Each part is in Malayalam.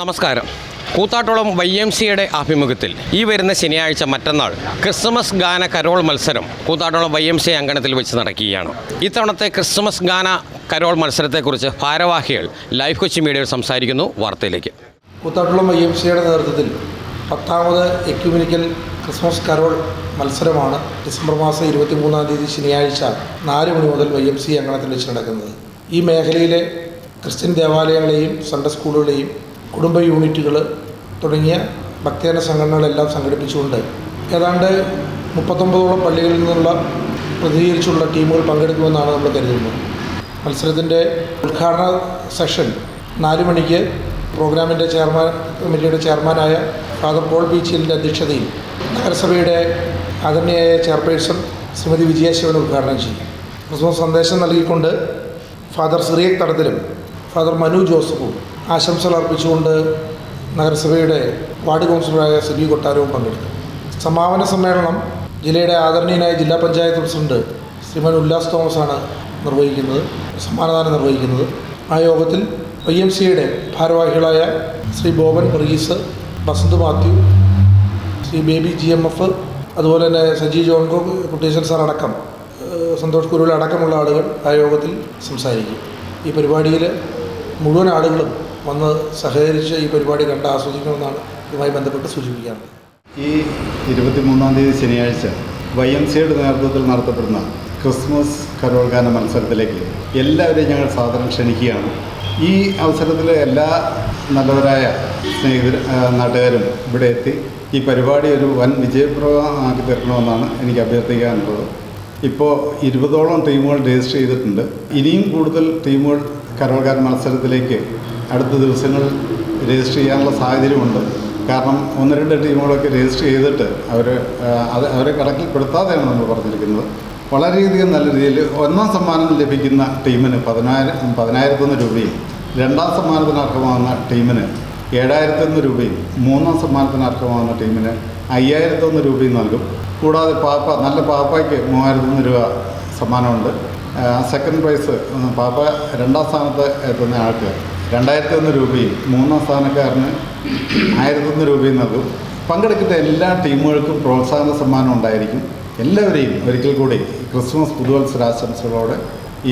നമസ്കാരം. കൂത്താട്ടോളം വൈ എം സിയുടെ ആഭിമുഖ്യത്തിൽ ഈ വരുന്ന ശനിയാഴ്ച മറ്റന്നാൾ ക്രിസ്മസ് ഗാന കരോൾ മത്സരം കൂത്താട്ടോളം വൈ എം സി അങ്കണത്തിൽ വെച്ച് നടക്കുകയാണ്. ഇത്തവണത്തെ ക്രിസ്മസ് ഗാന കരോൾ മത്സരത്തെക്കുറിച്ച് ഭാരവാഹികൾ ലൈഫ് കൊച്ചി മീഡിയയിൽ സംസാരിക്കുന്നു. വാർത്തയിലേക്ക്. കൂത്താട്ടുളം വൈ എം സിയുടെ നേതൃത്വത്തിൽ പത്താമത് എക്യുമിനിക്കൽ ക്രിസ്മസ് കരോൾ മത്സരമാണ് ഡിസംബർ മാസം ഇരുപത്തി മൂന്നാം തീയതി ശനിയാഴ്ച നാല് മണി മുതൽ വൈ എം സി അങ്കണത്തിൽ വെച്ച് നടക്കുന്നത്. ഈ മേഖലയിലെ ക്രിസ്ത്യൻ ദേവാലയങ്ങളെയും സൺഡേ സ്കൂളുകളെയും കുടുംബ യൂണിറ്റുകൾ തുടങ്ങിയ ഭക്തജന സംഘടനകളെല്ലാം സംഘടിപ്പിച്ചുകൊണ്ട് ഏതാണ്ട് മുപ്പത്തൊമ്പതോളം പള്ളികളിൽ നിന്നുള്ള പ്രതികരിച്ചുള്ള ടീമുകൾ പങ്കെടുക്കുമെന്നാണ് നമ്മൾ കരുതുന്നത്. മത്സരത്തിന്റെ ഉദ്ഘാടന സെഷൻ നാല് മണിക്ക് പ്രോഗ്രാമിന്റെ ചെയർമാൻ കമ്മിറ്റിയുടെ ചെയർമാനായ ഫാദർ പോൾ ബീച്ചിലിന്റെ അധ്യക്ഷതയിൽ നഗരസഭയുടെ ആദരണീയായ ചെയർപേഴ്സൺ ശ്രീമതി വിജയശിവൻ ഉദ്ഘാടനം ചെയ്യും. ക്രിസ്മസ് സന്ദേശം നൽകിക്കൊണ്ട് ഫാദർ സിറിയക് തടത്തിലും ഫാദർ മനു ജോസഫും ആശംസകൾ അർപ്പിച്ചുകൊണ്ട് നഗരസഭയുടെ വാർഡ് കൗൺസിലറായ സിബി കൊട്ടാരവും പങ്കെടുത്തു. സമാപന സമ്മേളനം ജില്ലയുടെ ആദരണീയനായ ജില്ലാ പഞ്ചായത്ത് പ്രസിഡന്റ് ശ്രീമാൻ ഉല്ലാസ് തോമസാണ് നിർവഹിക്കുന്നത് സമ്മാനദാനം നിർവഹിക്കുന്നത്. ആ യോഗത്തിൽ ഐ എം സിയുടെ ഭാരവാഹികളായ Shri Boban Varghese Basanth Mathew Shri Baby G M F അതുപോലെ തന്നെ സജി ജോൺകോ കുട്ടീശ്വർ സാർ അടക്കം സന്തോഷ് കുരുവിൽ അടക്കമുള്ള ആളുകൾ ആ യോഗത്തിൽ സംസാരിക്കും. ഈ പരിപാടിയിൽ മുഴുവൻ ആളുകളും വന്ന് സഹകരിച്ച് ഈ പരിപാടി കണ്ട് ആസ്വദിക്കണമെന്നാണ് ഇതുമായി ബന്ധപ്പെട്ട് സൂചിപ്പിക്കുന്നത് ഈ ഇരുപത്തിമൂന്നാം തീയതി ശനിയാഴ്ച വൈ എം സിയുടെ നേതൃത്വത്തിൽ നടത്തപ്പെടുന്ന ക്രിസ്മസ് കരോൾഗാന മത്സരത്തിലേക്ക് എല്ലാവരെയും ഞങ്ങൾ സാധനം ക്ഷണിക്കുകയാണ്. ഈ അവസരത്തിൽ എല്ലാ നല്ലവരായ സ്നേഹിതർ ആ, നാട്ടുകാരും ഇവിടെ എത്തി. ഈ പരിപാടി ഒരു വൻ വിജയപ്രദമാക്കി തീർക്കണമെന്നാണ് എനിക്ക് അഭ്യർത്ഥിക്കാനുള്ളത്. ഇപ്പോൾ ഇരുപതോളം ടീമുകൾ രജിസ്റ്റർ ചെയ്തിട്ടുണ്ട്. ഇനിയും കൂടുതൽ ടീമുകൾ കരോൾ ഗാന മത്സരത്തിലേക്ക് അടുത്ത ദിവസങ്ങളിൽ രജിസ്റ്റർ ചെയ്യാനുള്ള സാഹചര്യമുണ്ട്. കാരണം ഒന്ന് രണ്ട് ടീമുകളൊക്കെ രജിസ്റ്റർ ചെയ്തിട്ട് അവർ അത് അവരെ കണക്കിൽപ്പെടുത്താതെയാണ് നമ്മൾ പറഞ്ഞിരിക്കുന്നത്. വളരെയധികം നല്ല രീതിയിൽ ഒന്നാം സമ്മാനം ലഭിക്കുന്ന ടീമിന് പതിനായിരം പതിനായിരത്തൊന്ന് രൂപയും രണ്ടാം സമ്മാനത്തിന് അർഹമാകുന്ന ടീമിന് ഏഴായിരത്തൊന്ന് രൂപയും മൂന്നാം സമ്മാനത്തിന് അർഹമാകുന്ന ടീമിന് അയ്യായിരത്തൊന്ന് രൂപയും നൽകും. കൂടാതെ പാപ്പ നല്ല പാപ്പയ്ക്ക് മൂവായിരത്തൊന്ന് രൂപ സമ്മാനമുണ്ട്. സെക്കൻഡ് പ്രൈസ് പാപ്പ രണ്ടാം സ്ഥാനത്ത് എത്തുന്ന ആൾക്ക് രണ്ടായിരത്തി ഒന്ന് രൂപയും മൂന്നാം സ്ഥാനക്കാരന് ആയിരത്തൊന്ന് രൂപയും നൽകും പങ്കെടുക്കുന്ന എല്ലാ ടീമുകൾക്കും പ്രോത്സാഹന സമ്മാനം ഉണ്ടായിരിക്കും. എല്ലാവരെയും ഒരിക്കൽ കൂടി ക്രിസ്മസ് പുതുവത്സരാശംസകളോടെ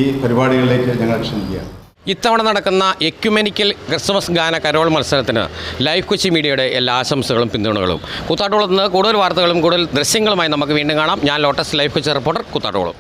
ഈ പരിപാടികളിലേക്ക് ഞങ്ങൾ ക്ഷണിക്കുകയാണ്. ഇത്തവണ നടക്കുന്ന എക്യുമെനിക്കൽ ക്രിസ്മസ് ഗാന കരോൾ മത്സരത്തിന് ലൈഫ് കൊച്ചി മീഡിയയുടെ എല്ലാ ആശംസകളും പിന്തുണകളും. കൂത്താട്ടോളത്ത് നിന്ന് കൂടുതൽ വാർത്തകളും കൂടുതൽ ദൃശ്യങ്ങളുമായി നമുക്ക് വീണ്ടും കാണാം. ഞാൻ Lotus Life Kochi reporter Koothattukulam.